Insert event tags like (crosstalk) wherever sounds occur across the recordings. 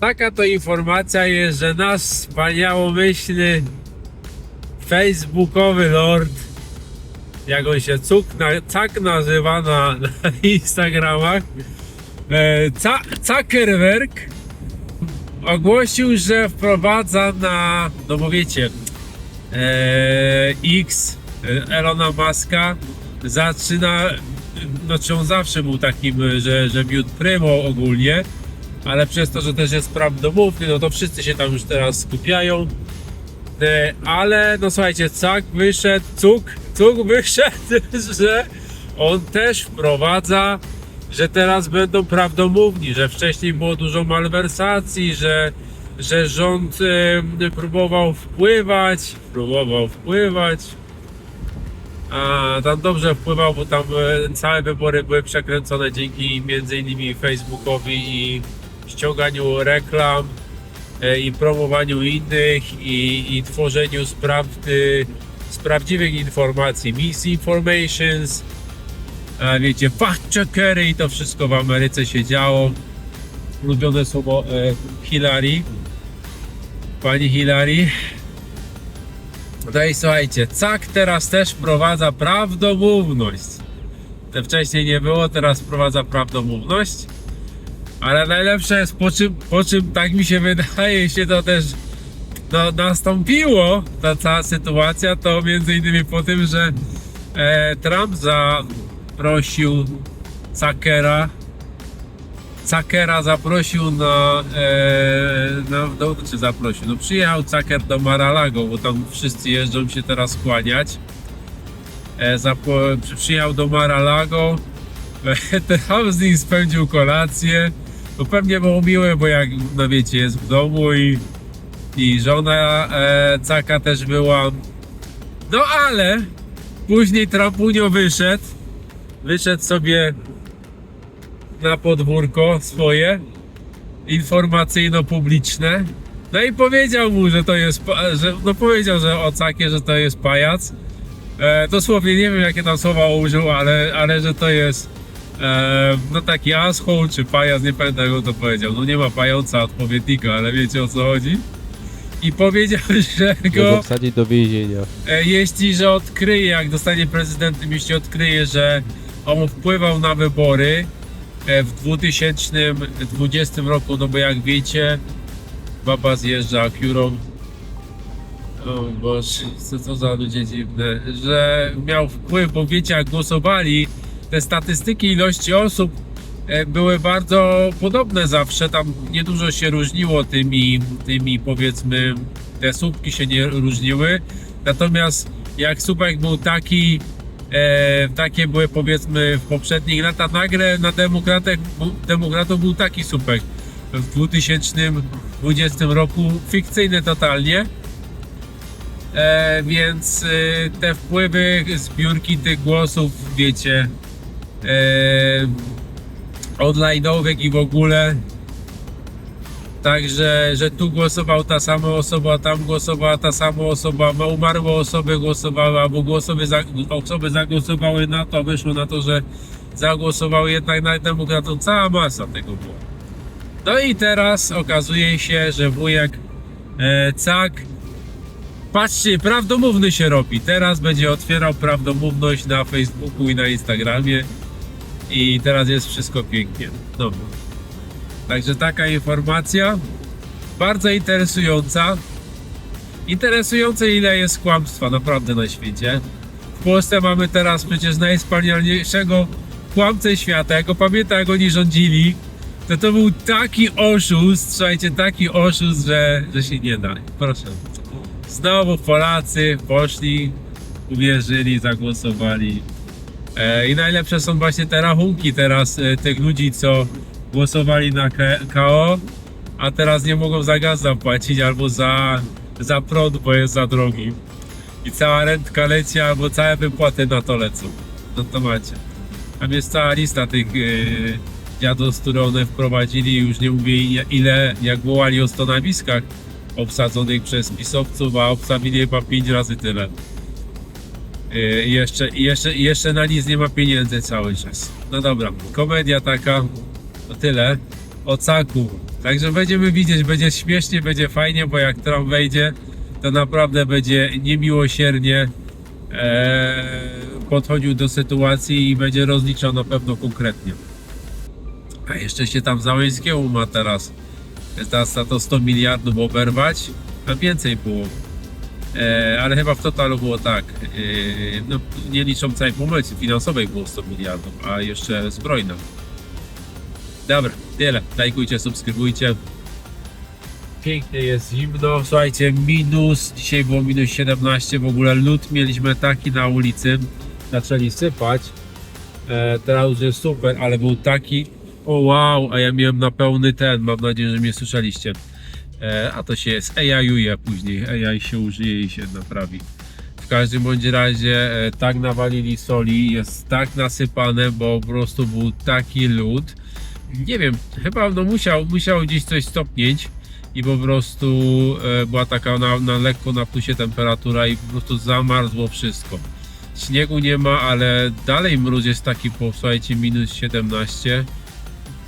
Taka to informacja jest, że nasz wspaniałomyślny facebookowy lord, jak on się cuk, na, cak nazywa na, na Instagramach, e, Ca, Zuckerberg ogłosił, że wprowadza na, no bo wiecie, e, X e, Elona Muska zaczyna, znaczy on zawsze był takim, że, że miód primo ogólnie, ale przez to, że też jest prawdomówny, no to wszyscy się tam już teraz skupiają. E, Ale no słuchajcie, Cak wyszedł, Cuk, Cuk wyszedł, (laughs) że on też wprowadza, że teraz będą prawdomówni, że wcześniej było dużo malwersacji, że, że rząd e, próbował wpływać, próbował wpływać. A tam dobrze wpływał, bo tam e, całe wybory były przekręcone dzięki między innymi Facebookowi i ściąganiu reklam e, i promowaniu innych i, i tworzeniu spraw, y, z prawdziwych informacji, misinformations, wiecie, fact checkery i to wszystko w Ameryce się działo. Ulubione słowo e, Hillary, pani Hillary. No i słuchajcie, CAK teraz też wprowadza prawdomówność. To wcześniej nie było, teraz wprowadza prawdomówność. Ale najlepsze jest po czym, po czym tak mi się wydaje się to też nastąpiło ta cała sytuacja, to między innymi po tym, że e, Trump zaprosił Zuckera Zuckera zaprosił na, e, na no, czy zaprosił, no przyjechał Zucker do Maralago, bo tam wszyscy jeżdżą się teraz kłaniać. E, zapo, przy- przyjechał do Maralago, (laughs) tam z nim spędził kolację. No pewnie było miłe, bo jak no wiecie, jest w domu i, i żona e, Caka też była. No ale później Trumpunio wyszedł. Wyszedł sobie na podwórko swoje informacyjno-publiczne. No i powiedział mu, że to jest, że, no powiedział, że o Cakie, że to jest pajac. E, dosłownie nie wiem jakie tam słowa użył, ale, ale że to jest e, no taki asshole czy pajac, nie pamiętam jak on to powiedział. No nie ma pająca odpowiednika, ale wiecie o co chodzi. I powiedział, (laughs) że Go go wsadzić do więzienia. e, jeśli, że odkryje, jak dostanie prezydentem, jeśli odkryje, że on wpływał na wybory e, w 2020 roku, no bo jak wiecie, baba zjeżdża Kurą. O Boże, co to za ludzie dziwne, że miał wpływ, bo wiecie, jak głosowali, te statystyki ilości osób e, były bardzo podobne zawsze, tam niedużo się różniło tymi, tymi powiedzmy, te słupki się nie różniły, natomiast jak słupek był taki, e, takie były powiedzmy w poprzednich latach, nagle na demokratach, demokratów był taki słupek w 2020 roku, fikcyjny totalnie, E, więc e, te wpływy, zbiórki tych głosów, wiecie, online'owych i w ogóle. Także, że tu głosował ta sama osoba, tam głosowała ta sama osoba, ma- umarłe osoby głosowały, albo głosowy za, osoby zagłosowały na to, wyszło na to, że zagłosowały jednak na demokratów. Cała masa tego było. No i teraz okazuje się, że wujek e, Cak Patrzcie, prawdomówny się robi. Teraz będzie otwierał prawdomówność na Facebooku i na Instagramie. I teraz jest wszystko pięknie. Dobra. Także taka informacja. Bardzo interesująca. Interesujące ile jest kłamstwa naprawdę na świecie. W Polsce mamy teraz przecież najwspanialniejszego kłamcę świata. Jak go pamiętam jak oni rządzili, to to był taki oszust, słuchajcie, taki oszust, że, że się nie da. Proszę. Znowu Polacy poszli, uwierzyli, zagłosowali. E, I najlepsze są właśnie te rachunki teraz e, tych ludzi, co głosowali na KO, a teraz nie mogą za gaz zapłacić albo za, za prąd, bo jest za drogi. I cała rentka leci, albo całe wypłaty na to lecą. No to macie. Tam jest cała lista tych e, dziadów, które one wprowadzili, już nie mówię ile, jak wołali o stanowiskach obsadzonych przez pisowców, a obstawili chyba 5 razy tyle. I jeszcze, i jeszcze, i jeszcze na nic nie ma pieniędzy cały czas. No dobra, komedia taka, to tyle. O caku. Także będziemy widzieć, będzie śmiesznie, będzie fajnie, bo jak Trump wejdzie, to naprawdę będzie niemiłosiernie e, podchodził do sytuacji i będzie rozliczał na pewno konkretnie. A jeszcze się tam Załęskiemu ma teraz, teraz to 100 miliardów oberwać, a więcej było. E, ale chyba w totalu było tak, e, no, nie liczą całej pomocy finansowej było 100 miliardów, a jeszcze zbrojna. Dobra, tyle. Lajkujcie, subskrybujcie. Pięknie jest zimno. Słuchajcie, minus, dzisiaj było minus 17, w ogóle lód mieliśmy taki na ulicy. Zaczęli sypać. E, teraz już jest super, ale był taki. O wow, a ja miałem na pełny ten. Mam nadzieję, że mnie słyszeliście. E, a to się jest AI-uje później. AI się użyje i się naprawi. W każdym bądź razie e, tak nawalili soli, jest tak nasypane, bo po prostu był taki lód. Nie wiem, chyba no musiał, musiał gdzieś coś stopnieć i po prostu e, była taka na, na lekko na plusie temperatura i po prostu zamarzło wszystko. Śniegu nie ma, ale dalej mróz jest taki po słuchajcie minus 17.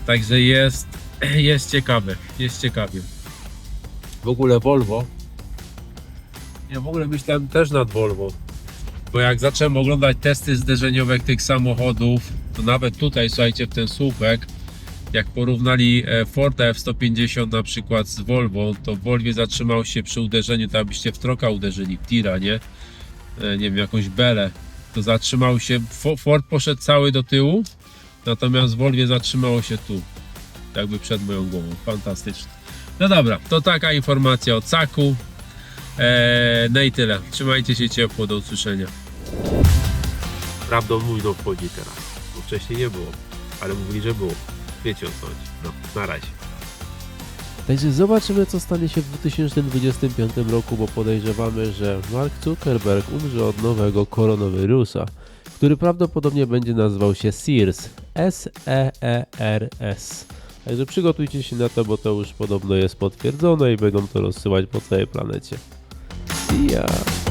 Także jest, (clears throat) jest ciekawe, jest ciekawie. W ogóle Volvo. Ja w ogóle myślałem też nad Volvo. Bo jak zacząłem oglądać testy zderzeniowe tych samochodów, to nawet tutaj, słuchajcie, w ten słupek, jak porównali e, Forda F-150 na przykład z Volvo, to w Volvie zatrzymał się przy uderzeniu, to abyście w troka uderzyli, w tira, nie? E, Nie wiem, jakąś belę. To zatrzymał się, Fo- Ford poszedł cały do tyłu, natomiast w Volvie zatrzymało się tu. Jakby przed moją głową. Fantastyczne. No dobra, to taka informacja o Caku. Eee, no i tyle. Trzymajcie się ciepło, do usłyszenia. Prawdą mój no wchodzi teraz, bo wcześniej nie było, ale mówili, że było. Wiecie o co chodzi. No, na razie. Także zobaczymy, co stanie się w 2025 roku, bo podejrzewamy, że Mark Zuckerberg umrze od nowego koronawirusa, który prawdopodobnie będzie nazywał się SEERS. S-E-E-R-S. Także przygotujcie się na to, bo to już podobno jest potwierdzone i będą to rozsyłać po całej planecie. See ya!